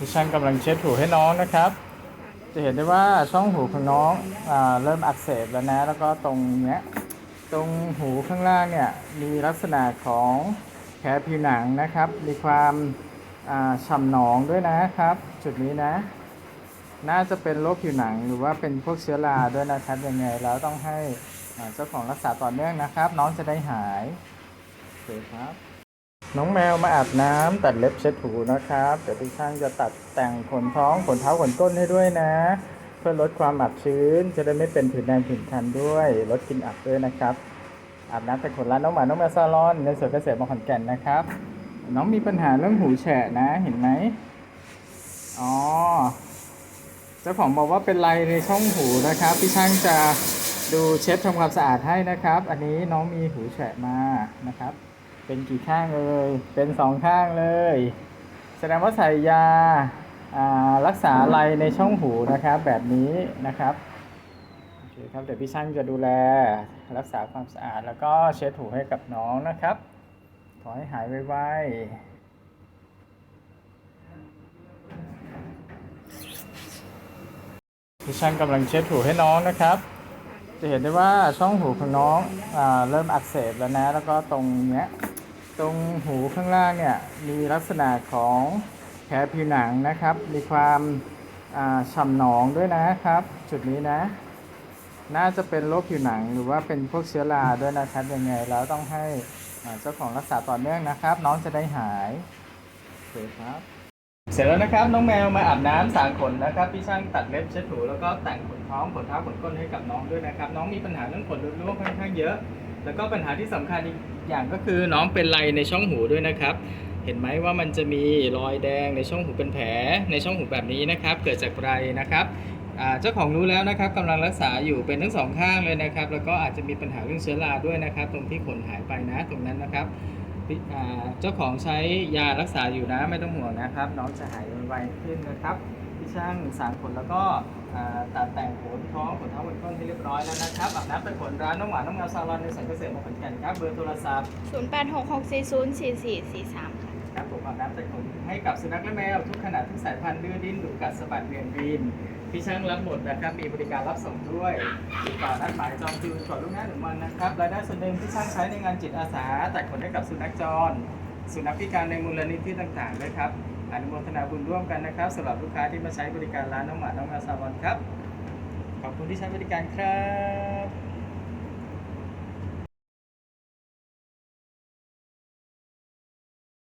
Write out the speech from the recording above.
ที่ช่างกำลังเช็ดหูให้น้องนะครับ จะเห็นได้ว่าช่องหูของน้องอเริ่มอักเสบแล้วนะ แล้วก็ตรงเนี้ยตรงหูข้างล่างเนี่ยมีลักษณะของแผลผิวหนังนะครับ มีความอ่าฉ่ำหนองด้วยนะครับ จุดนี้นะ น่าจะเป็นโรคผิวหนังหรือว่าเป็นพวกเชื้อราด้วยนะครับยังไงแล้วต้องให้เจ้าของรักษาต่อเนื่องนะครับ น้องจะได้หายโอเคครับ น้องแมวมาอาบน้ำตัดเล็บเช็ดหูนะครับ เดี๋ยวพี่ช่างจะตัดแต่งขนท้องขนเท้าขนก้นให้ด้วยนะ เพื่อลดความอับชื้น จะได้ไม่เป็นผื่นแดงผื่นคันด้วย ลดกลิ่นอับด้วยนะครับ อาบน้ำแต่งขนร้านน้องหมา น้องแมวซาลอนในสวนเกษตรมขอนแก่นนะครับ น้องมีปัญหาเรื่องหูแฉะนะ เห็นไหมอ๋อ เจ้าของบอกว่าเป็นไรในช่องหูนะครับ พี่ช่างจะดูเช็ดทำความสะอาดให้นะครับ อันนี้น้องมีหูแฉะมานะครับ เป็นกี่ข้างเลย เป็นสองข้างเลย แสดงว่าใส่ยาอ่ารักษาไรในช่องหูนะครับ แบบนี้นะครับโอเคครับเดี๋ยวพี่ช่างจะดูแลรักษาความสะอาด แล้วก็เช็ดหูให้กับน้องนะครับ ขอให้หายไวๆพี่ช่างกำลังเช็ดหูให้น้องนะครับ จะเห็นได้ว่าช่องหูของน้องอาเริ่มอักเสบแล้วนะ แล้วก็ตรงเนี้ย ตรงหูข้างล่างเนี่ยมีลักษณะของแผลผิวหนังนะครับ มีความอ่าฉ่ำหนองด้วยนะครับ จุดนี้นะ น่าจะเป็นโรคผิวหนังหรือว่าเป็นพวกเชื้อราด้วยนะครับยังไงแล้วต้องให้เจ้าของรักษาต่อเนื่องนะครับ น้องจะได้หายโอเคครับ เสร็จแล้วนะครับน้องแมวมาอาบน้ำสางขนนะครับพี่ช่างตัดเล็บเช็ดหูแล้วก็แต่งขนท้องขนเท้าขนก้นให้กับน้องด้วยนะครับ น้องมีปัญหาเรื่องขนรุดร่วงค่อนข้างเยอะ แล้วก็ปัญหาที่สำคัญอีกอย่างก็คือน้องเป็นไรในช่องหูด้วยนะครับ เห็นไหมว่ามันจะมีรอยแดงในช่องหูเป็นแผลในช่องหูแบบนี้นะครับ เกิดจากไรนะครับเจ้าของรู้แล้วนะครับกำลังรักษาอยู่เป็นทั้งสองข้างเลยนะครับ แล้วก็อาจจะมีปัญหาเรื่องเชื้อราด้วยนะครับ ตรงที่ขนหายไปนะตรงนั้นนะครับพี่เจ้าของใช้ยารักษาอยู่นะไม่ต้องห่วงนะครับ น้องจะหายไวขึ้นนะครับพี่ช่างสางขนแล้วก็อ่าตัดแต่งข ยบร้อยแล้วนะครับอาบน้ำแต่ขนร้านน้องหวานน้องแมวซาลอนในสันเกษตรมงคลแก่นครับเบอร์โทรศัพท์0866404443ค่ะ ครับผมอาบน้ำแต่ขนให้กับสุนัขและแมวทุกขนาดทุกสายพันธุ์ดื้อดิ้นดุกัดสะบัดเวียนวีนพี่ช่างรับหมดนะครับมีบริการรับส่งด้วยติดต่อนัดหมายจองคิวก่อนล่วงหน้าหนึ่งวันนะครับรายได้ส่วนหนึ่งที่ช่างใช้ในงานจิตอาสาตัดขนให้กับสุนัขจร สุนัขพิการในมูลนิธิต่างๆด้วยครับอนุโมทนาบุญร่วมกันนะครับสำหรับลูกค้าที่มาใช้บริการร้านน้องหมาน้องแมวซาลอนครับ ขอบคุณที่ใช้บริการครับ